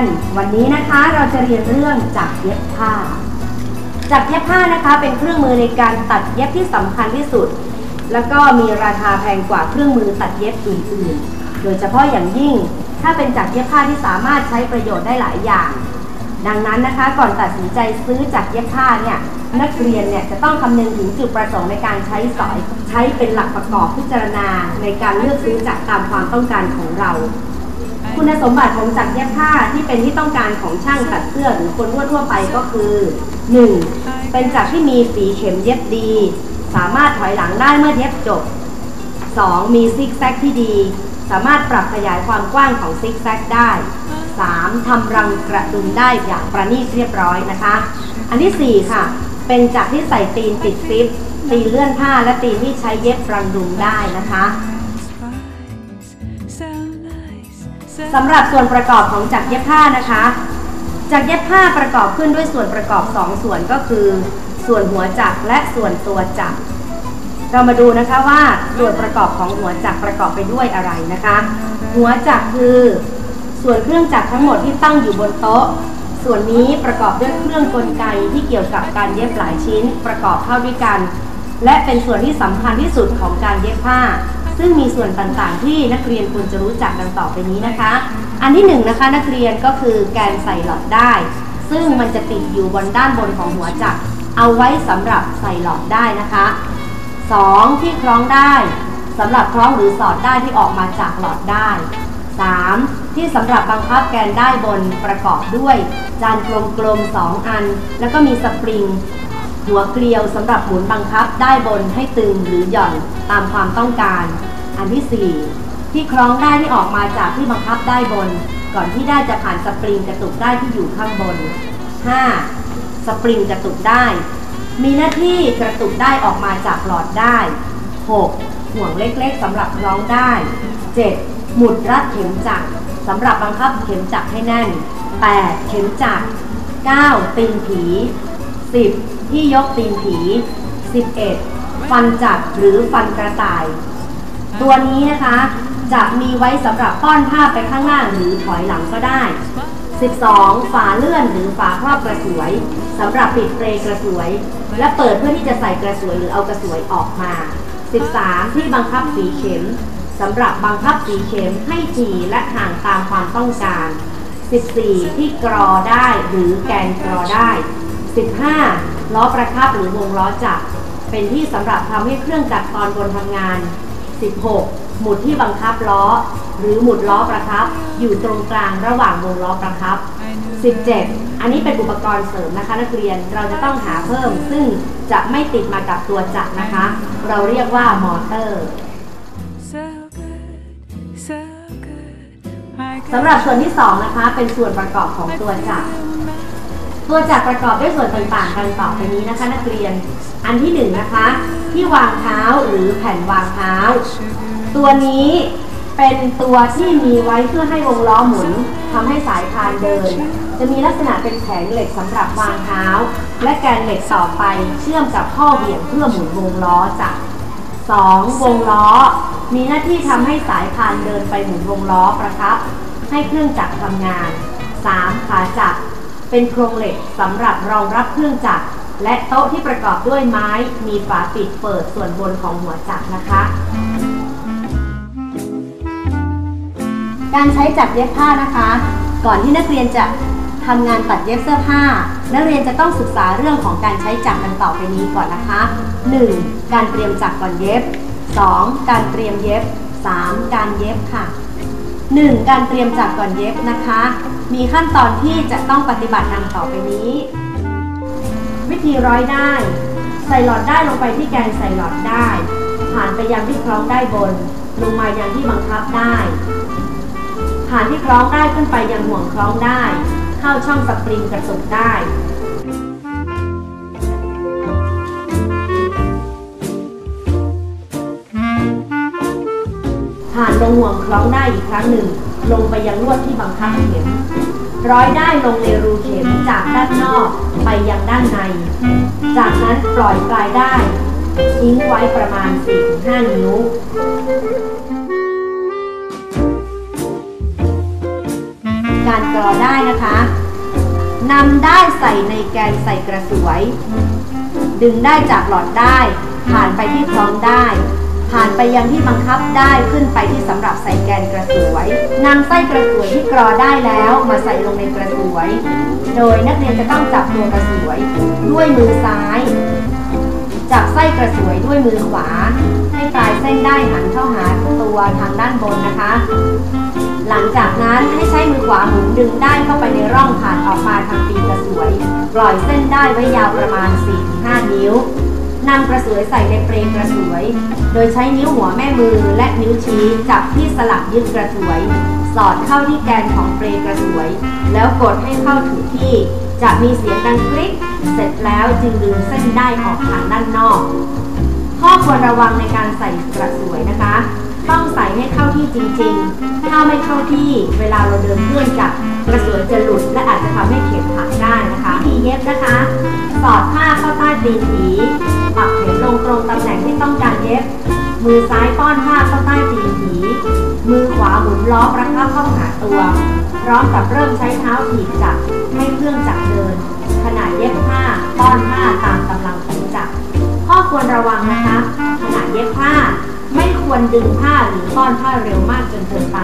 นวันนี้นะคะเราจะเรียนเรื่องจักรเย็บผ้า จักรเย็บผ้านะคะเป็นเครื่องมือในการตัดเย็บที่สำคัญที่สุด แล้วก็มีราคาแพงกว่าเครื่องมือตัดเย็บอื่นๆ โดยเฉพาะอย่างยิ่งถ้าเป็นจักรเย็บผ้าที่สามารถใช้ประโยชน์ได้หลายอย่าง ดังนั้นนะคะก่อนตัดสินใจซื้อจักรเย็บผ้าเนี่ยนักเรียนเนี่ยจะต้องคำนึงถึงจุดประสงค์ในการใช้สอย ใช้เป็นหลักประกอบพิจารณาในการเลือกซื้อจักรตามความต้องการของเรา คุณสมบัติของจักรเย็บผ้าที่เป็นที่ต้องการของช่างตัดเสื้อหรือคนทั่วๆไปก็คือ 1. เป็นจักรที่มีฝีเข็มเย็บดี สามารถถอยหลังได้เมื่อเย็บจบ 2. มีซิกแซกที่ดี สามารถปรับขยายความกว้างของซิกแซกได้ 3. ทำรังกระดุมได้อย่างประณีตเรียบร้อยนะคะ อันที่ 4 ค่ะ เป็นจักรที่ใส่ตีนติดซิปตีนเลื่อนผ้าและตีนที่ใช้เย็บรังดุมได้นะคะ สำหรับส่วนประกอบของจักรเย็บผ้านะคะ จักรเย็บผ้าประกอบขึ้นด้วยส่วนประกอบ 2 ส่วนก็คือ ส่วนหัวจักรและส่วนตัวจักรเรามาดูนะคะว่าส่วนประกอบของหัวจักรประกอบไปด้วยอะไรนะคะ หัวจักรคือ ส่วนเครื่องจักรทั้งหมดที่ตั้งอยู่บนโต๊ะ ส่วนนี้ประกอบด้วยเครื่องกลไกที่เกี่ยวกับการเย็บหลายชิ้นประกอบเข้าด้วยกัน และเป็นส่วนที่สำคัญที่สุดของการเย็บผ้า ซึ่งมีส่วนต่างๆ ที่นักเรียนควรจะรู้จักดังต่อไปนี้นะคะ อันที่หนึ่งนะคะนักเรียนก็คือแกนใส่หลอดได้ ซึ่งมันจะติดอยู่บนด้านบนของหัวจักรเอาไว้สำหรับใส่หลอดได้นะคะ 2. ที่คล้องได้สำหรับคล้องหรือสอดได้ที่ออกมาจากหลอดได้ 3. ที่สำหรับบังคับแกนได้บนประกอบด้วย จานกลมๆ2อัน แล้วก็มีสปริง หัวเกลียวสำหรับหมุนบังคับได้บนให้ตึงหรือหย่อนตามความต้องการ อันที่ 4 ที่คล้องได้ที่ออกมาจากที่บังคับได้บน ก่อนที่ได้จะผ่านสปริงกระตุกได้ที่อยู่ข้างบน 5. สปริงกระตุกได้ มีหน้าที่กระตุกได้ออกมาจากหลอดได้ 6. ห่วงเล็กๆสำหรับคล้องได้ 7. หมุดรัดเข็มจักรสำหรับบังคับเข็มจักรให้แน่น 8. เข็มจักร 9. ตีนผี 10. ที่ยกตีนผี 11. ฟันจักรหรือฟันกระต่าย ตัวนี้นะคะจะมีไว้สำหรับป้อนผ้าไปข้างหน้าหรือถอยหลังก็ได้ 12. ฝาเลื่อนหรือฝาครอบกระสวยสำหรับปิดเปลกระสวย และเปิดเพื่อที่จะใส่กระสวยหรือเอากระสวยออกมา 13. ที่บังคับสีเข็มสำหรับบังคับสีเข็มให้ถี่และห่างตามความต้องการ 14. ที่กรอได้หรือแกนกรอได้ 15. ล้อประคับหรือวงล้อจักรเป็นที่สำหรับทำให้เครื่องจักรตอนบนทำงาน 16. หมุดที่บังคับล้อ หรือหมุดล้อประคับ อยู่ตรงกลางระหว่างวงล้อประคับ 17. อันนี้เป็นอุปกรณ์เสริมนะคะ นักเรียนเราจะต้องหาเพิ่ม ซึ่งจะไม่ติดมากับตัวจักรนะคะ เราเรียกว่ามอเตอร์สำหรับส่วนที่ 2 นะคะ เป็นส่วนประกอบของตัวจักร ตัวจักรประกอบด้วยส่วนต่างๆกันต่อไปนี้นะคะ นักเรียน อันที่1นนะคะ ที่วางเท้าหรือแผ่นวางเท้า ตัวนี้เป็นตัวที่มีไว้เพื่อให้วงล้อหมุนทำให้สายพานเดิน จะมีลักษณะเป็นแผงเหล็กสำหรับวางเท้า และแกนเหล็กต่อไปเชื่อมกับข้อเหวี่ยงเพื่อหมุนวงล้อจักร 2. วงล้อ มีหน้าที่ทำให้สายพานเดินไปหมุนวงล้อประครับ ให้เครื่องจักรทำงาน 3. ขาจักร เป็นโครงเหล็กสำหรับรองรับเครื่องจักร และโต๊ะที่ประกอบด้วยไม้มีฝาปิดเปิดส่วนบนของหัวจักรนะคะ การใช้จักรเย็บผ้านะคะ ก่อนที่นักเรียนจะทำงานตัดเย็บเสื้อผ้า นักเรียนจะต้องศึกษาเรื่องของการใช้จักรกันต่อไปนี้ก่อนนะคะ 1. การเตรียมจักรก่อนเย็บ 2. การเตรียมเย็บ 3. การเย็บค่ะ 1. การเตรียมจักรก่อนเย็บนะคะ มีขั้นตอนที่จะต้องปฏิบัตินำต่อไปนี้ วิธีร้อยได้ ใส่หลอดได้ลงไปที่แกนใส่หลอดได้ ผ่านไปยังที่คล้องได้บน ลงมายังที่บังคับได้ ผ่านที่คล้องได้ขึ้นไปยังห่วงคล้องได้ เข้าช่องสปริงกระตุกได้านลงห่วงคล้องได้อีกครั้งหนึ่ง ลงไปยังลวดที่บังคับเข็ม ร้อยได้ลงในรูเข็มจากด้านนอกไปยังด้านใน จากนั้นปล่อยปลายได้ทิ้งไว้ประมาณ 4-5 นิ้วการกรอได้นะคะนำได้ใส่ในแกนใส่กระสวย ดึงได้จากหลอดได้ ผ่านไปที่คล้องได้ ผ่านไปยังที่บังคับได้ขึ้นไปที่สำหรับใส่แกนกระสวยนำไส้กระสวยที่กรอได้แล้วมาใส่ลงในกระสวย โดยนักเรียนจะต้องจับตัวกระสวย ด้วยมือซ้าย จับไส้กระสวยด้วยมือขวา ให้ปลายเส้นได้หันเข้าหาตัวทางด้านบนนะคะ หลังจากนั้นให้ใช้มือขวาหมุนดึงได้เข้าไปในร่องผ่านออกมาทางตีนกระสวย ปล่อยเส้นได้ไว้ยาวประมาณ 4-5 นิ้ว นำกระสวยใส่ในเปลงกระสวย โดยใช้นิ้วหัวแม่มือและนิ้วชี้จับที่สลักยึดกระสวย สอดเข้าที่แกนของเปลงกระสวย แล้วกดให้เข้าถูกที่ จะมีเสียงดังกริ๊กเสร็จแล้วจึงดึงเส้นได้ออกทางด้านนอก ข้อควรระวังในการใส่กระสวยนะคะ ต้องใส่ให้เข้าที่จริงๆ ถ้าไม่เข้าที่เวลาเราเดินเคลื่อนจับกระสวยจะหลุดและอาจจะทำให้เข็มหักได้นะคะวิธีเย็บนะคะ สอดผ้าเข้าใต้ตีนผีำแหน่งที่ต้องการเย็บ มือซ้ายป้อนผ้าเข้าใต้ตีนผี มือขวาหมุนล้อประคับเข้าหาตัว พร้อมกับเริ่มใช้เท้าถีบจับให้เครื่องจักรเดิน ขณะเย็บผ้าป้อนผ้าตามกำลังของจักรข้อควรระวังนะคะขณะเย็บผ้า ไม่ควรดึงผ้าหรือป้อนผ้าเร็วมากจนเกินไป